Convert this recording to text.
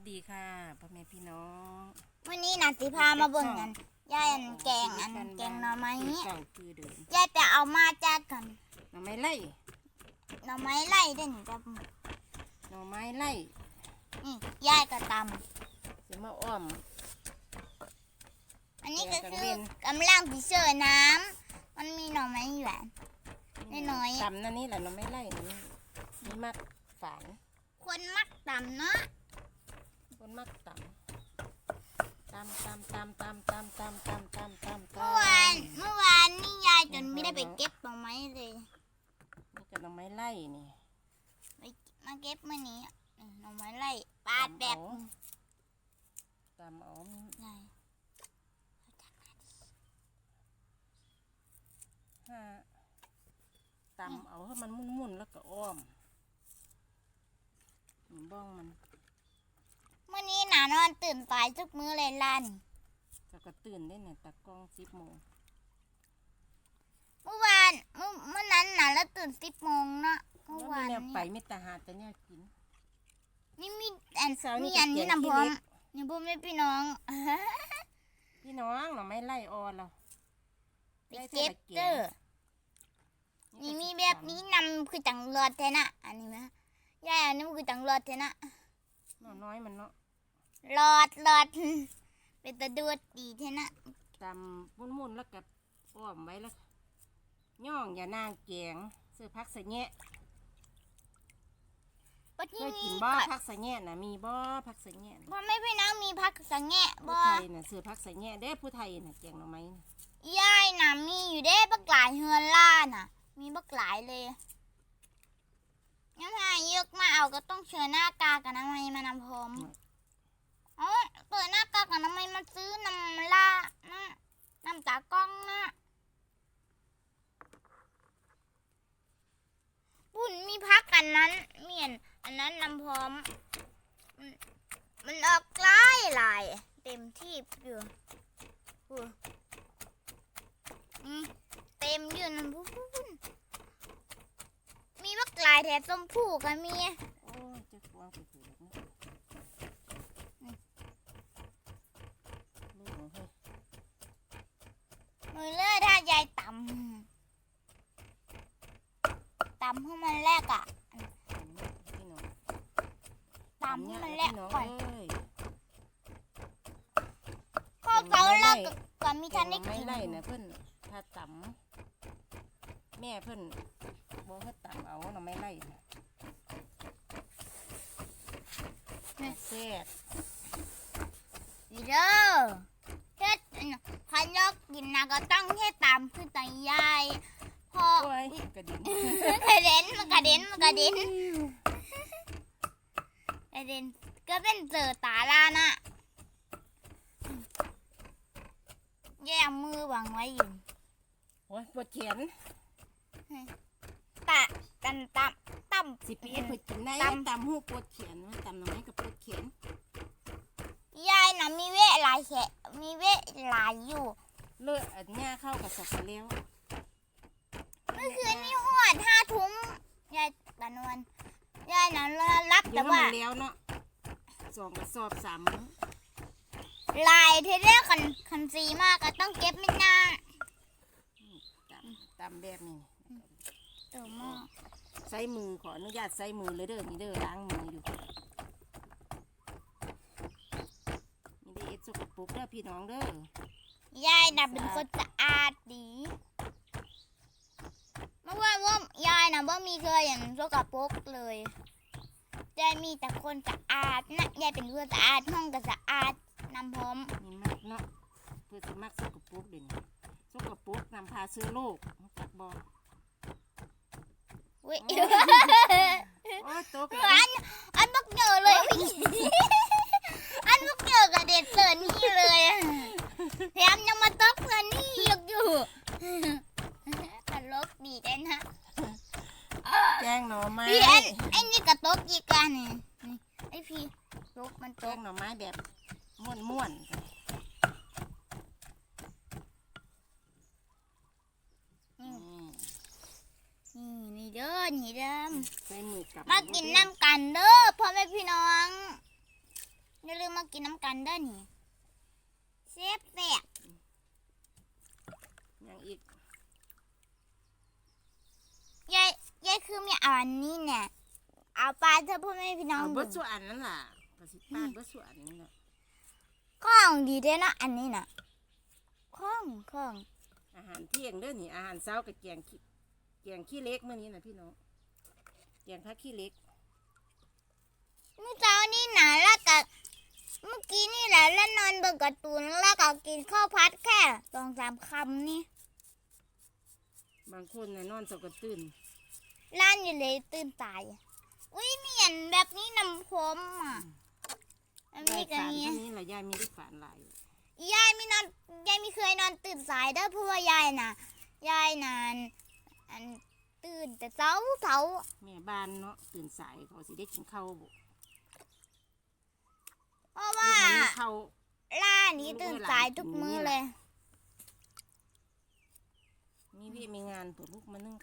สดีค่ะพ่อแม่พี่น้องวันนี้นะสิพามาเบิ่งกันยายอันแกงอันแกงหน่อไม้คือเนี่ยเก่าคือเดิมยายไปเอามาจากกันหน่อไม้ไล่หน่อไม้ไล่เด่นจ้ะหน่อไม้ไล่นี่ยายก็ตจะมาอ้อมำอันนี้ก็แกงกะคืเวีอยนกำลังพิเศษน้ำมันมีหน่อไม้หวานน้อยๆตำนั่นนี่แหละหน่อไม้ไล่นี่มีมักฝานคนมักตำเนาะ คนมักตำตำตำตำตำตำตำตำตำตำตำเมื่อวานเมื่อวานนี่ยายจนไม่ได้ไปเก็บหน่อไม้เลยนี่ก็หน่อไม้ไล่นี่ไปมาเก็บเมื่อนี้นี่หน่อไม้ไล่ปาดแบบตำอายายห้าตำเอาให้มันมุ่นๆแล้วก็อ้อมบ้องมันานอนตื่นสายทุกมื้อเลยล่นจะก็ตื่นได้เนี่ยตากล้องสิบโมงเมื่อวานเมื่อเมื่อนั้นน่ะแล้วตื่นสิบโมงเนาะเมื่อแล้ววานเนี่ยไปเนี่ยไม่ตาหาแต่เนี่ยกิน นี่มีอันเสาร์นี่มีอันก็เขีนี้ยนนำพร้อมที่เล็กนี่พ่อแม่พี่น้อง พี่น้องเราไม่ไล่ออนเราไปเก็บเด้อนี่มีแบบนี้นำคือจังรอดแท้น่ะอันนี้นะยายอันนี้มันคือจังรอดแท้น่ะน้อยน้อยมันเนาะ รอดรอด เป็นตะดูดดีแท้น่ะตำมุ่นๆแล้วก็อ้อมไว้แล้วย่องอย่านางแกงเสื้อพักใส่แงะปัจเคจุยบักินนบ่ก็พักใส่แงะน่ะมีบ่พักใส่แงะน่ะพ่อแม่พี่น้องมีพักสังแงะผู้บ่ไทยน่ะเสื้อพักใส่แงะเด้ผู้ไทยน่ะแกงหน่อไม้น่ะยายน่ะมีอยู่เด้บักหลายเฮือนล่าน่ะ มีบักหลายเลยยังไงยกมาเอาก็ต้องเชิญหน้ากากกับน้ำมันมานำพร้อม อ๋อเปิดหน้ากากกันทำไมมาซื้อน้ำลานะน้ำตากล้องนะปุ่นมีพักอันนั้นเมียนอันนั้นน้ำพร้อม มันออกลายลายเต็มที่อยู่เต็มอยู่นั่นพุ่นมีบักลายแถบส้มผู้ก็มี โอ้ยจะวางไปถือแบบนี้ลูกเฮ้ย มือเลอะถ้ายายตำตำให้มันแรกอะพี่น้องตำให้มันแรกพี่น้องก่อนเอ้ยข้อเสาแรกก็ก็มีทันได้ไม่กินไล่นะเพิ่นถ้าตำแม่เพิ่นบอกให้ตำเอาหน่อไม่ไล่นะแซ่บดีเด้อเฮ็ดคันยอกกิน นะก็ต้องเฮ็ดตามคือตายายพอโอ้ยกระดิ่งกระเด็นมันกระเด็นมันกระเด็นกระเด็นก็เป็นเจอตาลานะแย่เอามือวางไว้อยู่โอ้ยปวดแขนตะตันตับตั้มสิปีเพิ่นกินได้ตำตำหูปวดแขนว่าตำหน่อไม้กับปวดแขนยายน่ะมีเวะหลายแขะมีเวะหลายอยู่ เลือดอันเนี้ยเข้ากับสักกะแล้วเมื่อคืนนี้หอดห้าทุ่มยายตานวลยายน่ะรับเดี๋แต่ยวว่ามันแล้วเนาะสองกระสอบสามมื้อลายเทเรียคันคันซีมากก็ต้องเก็บไม่นานตำตำแบบนี้เออหม้อใช้มือขออนุญาตใช้มือเลยเด้อนี่เด้อล้างมืออยู่นี่ได้เอ็ดสกปรกเด้อพี่น้องเด้อ ยายน่ะเป็นคนสะอาดดีเมื่อวานว่ายายน่ะว่ามีเคยอย่างสกปรกเลยยายมีแต่คนสะอาดนะยายเป็นคนสะอาดห้องก็สะอาดนำพร้อมนี่มักเนาะเพื่อสิมักสกปรกเด่นสกปรกนำพาซื้อโรครู้จักบ่เว้ยโอ้ยโตกันอันอันบักเหยอะเลยอันบักเหยอะกับเด็ดเกินนี่เลยอะแถมยังมาตอกเพื่อนนี่ยกอยู่ตลกดีได้นะ แกงหน่อ ไม้พี่อันไอ้นี่กระตกอีกอันนี่นี่ไอ้พี่ตกมันแกตกงหน่อไม้แบบม่วนม่วนนี่นี่นี่นี่เด้อนี่เด้อใส่มือกับมากินน้ำกันเด้อพ่อแม่พี่น้องมากินน้ำกันเด้อนี่เซฟแสบอย่างอีก ยายยายคือมีเอาอันนี้เนี่ยเอาปลาเธอพ่อแม่พี่น้องเอาดูเบิดส่วนนั่นล่ะก็สิปาดเบิดส่วนนั่นล่ะข้องดีเด้อเนาะอันนี้น่ะข้องข้องอาหารเที่ยงเด้อนี่อาหารเช้ากับแกงขี้แกงขี้เล็กมื้อนี้น่ะพี่น้องแกงผักขี้เล็กเมื่อเช้านี่นะแล้วก็เมื่อกี้นี่แหละแล้วนอนเบิ่งการ์ตูนแล้วก็กินข้าวพัดแค่สองสามคำนี่ บางคนน่ะนอนสกตื่น ร้านอยู่เลยตื่นตาย อุ้ยมีอันแบบนี้น้ำผมอะอันยานี้ยก็ฝานมีเท่านี้ล่ะยายมีได้ฝานหลายยายไม่นอนยายไม่เคยนอนตื่นสายเด้อเพราะว่ายายน่ะ ยายนานอันตื่นแต่เช้าเช้าแม่บ้านเนาะตื่นสายเขาสิได้กินข้าวบ่เพราะลูว่ากมันมีข้าวร้านนี้ตื่นสายทุกมื้อเลย มีวิมีงานตัวลูกมานึ่งข้าว